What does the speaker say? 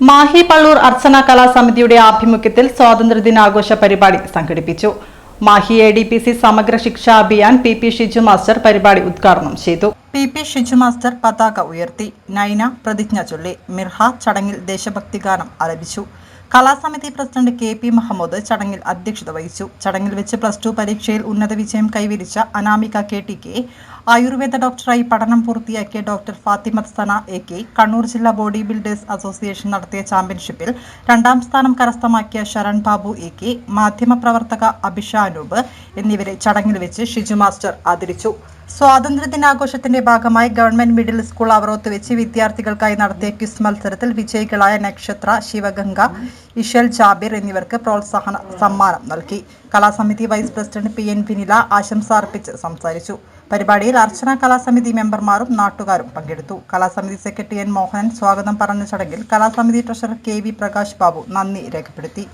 മാഹി പള്ളൂർ അർച്ചന കലാസമിതിയുടെ ആഭിമുഖ്യത്തിൽ സ്വാതന്ത്ര്യദിനാഘോഷ പരിപാടി സംഘടിപ്പിച്ചു. Mahe A D P C Samagra Shiksha Abhiyan P P Shiju master പരിപാടി ഉദ്ഘാടനം ചെയ്തു. പി പി ഷിജു മാസ്റ്റർ പതാക ഉയർത്തി നൈന പ്രതിജ്ഞ ചൊല്ലി മിർഹ ചടങ്ങിൽ ദേശഭക്തി ഗാനം ആലപിച്ചു. കലാസമിതി പ്രസിഡന്റ് കെ പി മുഹമ്മദ് ചടങ്ങിൽ അധ്യക്ഷത വഹിച്ചു. ചടങ്ങിൽ വെച്ച് പ്ലസ് ടു പരീക്ഷയിൽ ഉന്നത വിജയം കൈവരിച്ച Anamika K T K Ayurveda ഡോക്ടറായി പഠനം പൂർത്തിയാക്കിയ doctor Fathimath Sana A K. Kannur ജില്ലാ ബോഡി ബിൽഡേഴ്സ് അസോസിയേഷൻ നടത്തിയ ചാമ്പ്യൻഷിപ്പിൽ രണ്ടാം സ്ഥാനം കരസ്ഥമാക്കിയ ശരൺ ബാബു എ കെ. മാധ്യമപ്രവർത്തക അഭിഷ അനൂപ് എന്നിവരെ ചടങ്ങിൽ വെച്ച് ഷിജു മാസ്റ്റർ ആദരിച്ചു. സ്വാതന്ത്ര്യദിനാഘോഷത്തിന്റെ ഭാഗമായി ഗവൺമെന്റ് മിഡിൽ സ്കൂൾ അവറോത്ത് വെച്ച് വിദ്യാർത്ഥികൾക്കായി നടത്തിയ ക്വിസ് മത്സരത്തിൽ വിജയികളായ നക്ഷത്ര ശിവഗംഗ ഇഷൽ ജാബിർ എന്നിവർക്ക് പ്രോത്സാഹന സമ്മാനം നൽകി. കലാസമിതി vice president P N Vinila ആശംസ അർപ്പിച്ച് സംസാരിച്ചു. പരിപാടിയിൽ അർച്ചന കലാസമിതി മെമ്പർമാരും നാട്ടുകാരും പങ്കെടുത്തു. കലാസമിതി സെക്രട്ടറി എൻ മോഹനൻ സ്വാഗതം പറഞ്ഞ ചടങ്ങിൽ കലാസമിതി treasurer K V Prakash Babu നന്ദി രേഖപ്പെടുത്തി.